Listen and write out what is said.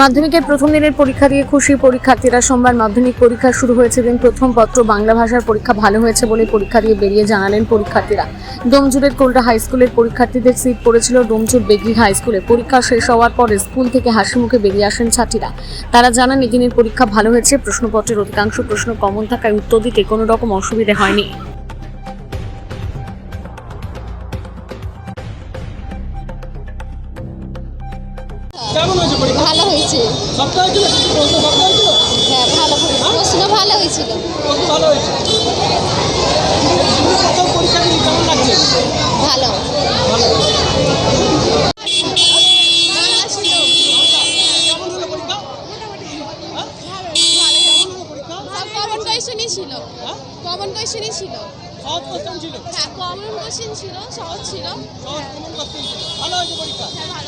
মাধ্যমিকের প্রথম দিনের পরীক্ষা দিয়ে খুশি পরীক্ষার্থীরা। সোমবার মাধ্যমিক পরীক্ষা শুরু হয়েছে দিন প্রথম পত্র বাংলা ভাষার পরীক্ষা ভালো হয়েছে বলে পরীক্ষা দিয়ে বেরিয়ে জানালেন পরীক্ষার্থীরা। ডোমজুরের কোলটা হাই স্কুলের পরীক্ষার্থীদের সিট পড়েছিল ডোমজুর বেগরি হাই স্কুলে। পরীক্ষা শেষ হওয়ার পরে স্কুল থেকে হাসি মুখে বেরিয়ে আসেন ছাত্রীরা। তারা জানান, এদিনের পরীক্ষা ভালো হয়েছে, প্রশ্নপত্রের অধিকাংশ প্রশ্ন কমন থাকায় উত্তর দিতে কোনো রকম অসুবিধে হয়নি। ভালো হয়েছে। প্রশ্ন সপ্তাহে ছিল? হ্যাঁ ভালো প্রশ্ন ভালো হয়েছিল। প্রশ্ন ভালো হয়েছে? প্রথম পরীক্ষা দিলি কেমন লাগছে? ভালো। ভালো। ছিল কেমন হ্যাঁ? ছিল। হ্যাঁ? ছিল। সহজ কোশ্চেন ছিল? হ্যাঁ কমন কোয়েশ্চেন ছিল সহজ ছিল। সহজ কমন কোশ্চেন ছিল। ভালো হয়েছে পরীক্ষা? হ্যাঁ হয়েছে